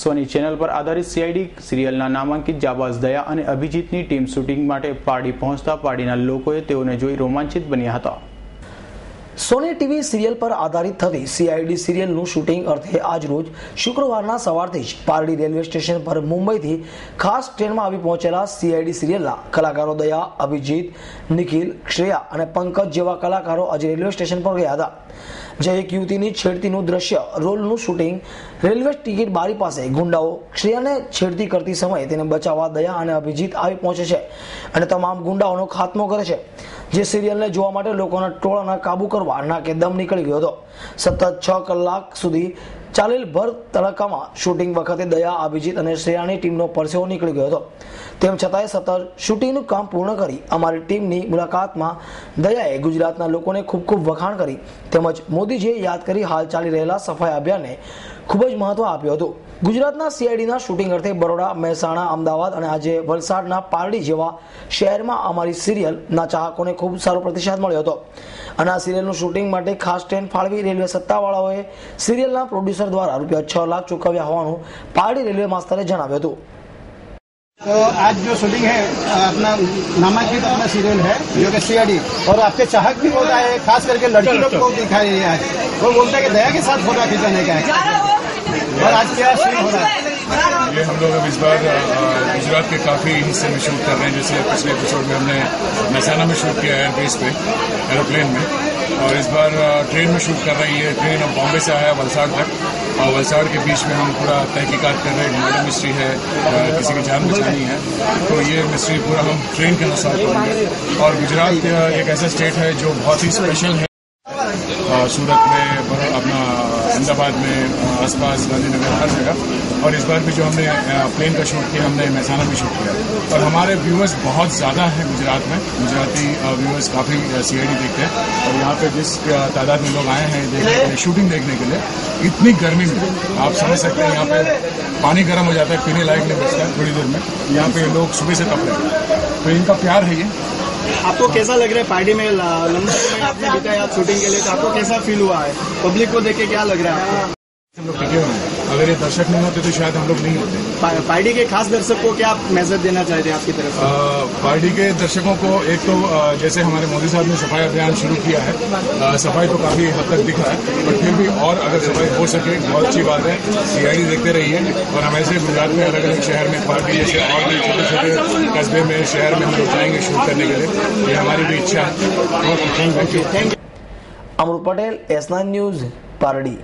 સોની channel પર આધારિત CID સિરિયલના નામાંકિત જાબાઝ દયા અને અભિજીતની ટીમ શૂટિંગ માટે પાડી પહોંચતા પાડીના લોકોએ તેઓને જોઈ રોમાંચિત બન્યા હતા સોની ટીવી સિરિયલ પર આધારિત થતી સીઆઈડી સિરિયલનું શૂટિંગ અર્થે આજરોજ શુક્રવારના સવારથી જ પારડી રેલવે સ્ટેશન પર મુંબઈથી ખાસ ટ્રેનમાં આવી પહોંચેલા સીઆઈડી સિરિયલના કલાકારો દયા અભિજીત નિખિલ શ્રેયા અને પંકજ જેવા કલાકારો આજે રેલવે સ્ટેશન પર ગયા હતા જે એક યુવતીની છેડતીનું દ્રશ્ય રોલનું શૂટિંગ રેલવે ટિકિટ બારી પાસે ગુંડાઓ શ્રેયાને છેડતી કરતી સમયે તેને બચાવવા દયા અને અભિજીત આવી પહોંચે છે અને તમામ ગુંડાઓનો ખાત્મો કરે છે જે સિરિયલને જોવા માટે લોકોના ટોળાના કાબુ કરવા નાકે દમ નીકળી ગયો હતો સતત છ કલાક સુધી ચાલેલ ભર તડકામાં શૂટિંગ વખતે દયા અભિજીત અને શ્રેયાની ટીમનો પરસેવો નીકળી ગયો હતો તેમ છતાંય સતત શૂટિંગનું કામ પૂર્ણ કરી અમારી ટીમની મુલાકાતમાં દયાએ ગુજરાતના લોકોને ખૂબ ખૂબ વખાણ કરી તેમજ મોદીજીએ યાદ કરી હાલ ચાલી રહેલા સફાઈ અભિયાનને ખૂબ જ મહત્વ આપ્યું હતું ગુજરાતના સીઆઈડીના શૂટિંગ અર્થે બરોડા મહેસાણા અમદાવાદ અને આજે વલસાડના પારડી જેવા શહેરમાં અમારી સિરિયલના ચાહકોને ખૂબ સારો પ્રતિસાદ મળ્યો હતો અના સિરિયલ નું શૂટિંગ માટે ખાસ 10 ફાળવી રેલવે સત્તાવાળાઓએ સિરિયલ ના પ્રોડ્યુસર દ્વારા આ રુપિયા 6 લાખ ચૂકવ્યા હોવાનું પાડી રેલવે માસ્ટરે જણાવ્યું હતું તો આજ જો શૂટિંગ હે આપના નામાકીત આપના સિરિયલ હે જો કે સીઆઈડી ઓર આપકે ચાહક બી હોતા હે ખાસ કરકે લડકીનો કો દેખાઈ રહી હે આજ જો બોલતા કે દેયા કે સાથ ફોટા બી દેના કે ઓર આજ કે શ્રી હોરા में हम लोग अब इस बार गुजरात के काफ़ी हिस्से में शूट कर रहे हैं जैसे पिछले एपिसोड में हमने महसाना में शूट किया एयरबेस पे एरोप्लेन में और इस बार ट्रेन में शूट कर रही है ट्रेन अब बॉम्बे से आया वलसाड़ तक और वलसाड़ के बीच में हम पूरा तहकीकत कर रहे हैं मॉडर्न मिस्ट्री है किसी की जान बचानी है तो ये मिस्ट्री पूरा हम ट्रेन के अनुसार करेंगे और गुजरात एक ऐसा स्टेट है जो बहुत ही स्पेशल है सूरत में अपना अहमदाबाद में आसपास गांधीनगर हर जगह और इस बार भी जो हमने प्लेन का शूट किया हमने महसाना भी शूट किया और हमारे व्यूअर्स बहुत ज़्यादा हैं गुजरात में गुजराती व्यूअर्स काफ़ी सी देखते हैं और यहाँ पे जिस तादाद में लोग आए हैं देखने शूटिंग देखने के लिए इतनी गर्मी में आप समझ सकते हैं यहाँ पर पानी गर्म हो जाता है पीने लायक नहीं बचता है थोड़ी देर में यहाँ पर लोग सुबह से तप रहे हैं तो इनका प्यार है ये आपको कैसा लग रहा है पार्टी में लंबा समय आपने बिताया शूटिंग के लिए तो आपको कैसा फील हुआ है पब्लिक को देख के क्या लग रहा है हम लोग टिके हुए अगर ये दर्शक नहीं होते तो शायद हम लोग नहीं होते पार्टी के खास दर्शक को क्या आप मैसेज देना चाहते हैं आपकी तरफ से? पार्टी के दर्शकों को एक तो जैसे हमारे मोदी साहब ने सफाई अभियान शुरू किया है सफाई तो काफी हद तक दिख रहा है बट फिर भी और अगर सफाई हो सके बहुत अच्छी बात है सीआईडी देखते रहिए और हम ऐसे गुजरात में अलग अलग शहर में पार्टी जैसे और भी छोटे छोटे कस्बे में शहर में हम लोग जाएंगे शूट करने के लिए ये हमारी भी इच्छा है thank you Amru Patel S news party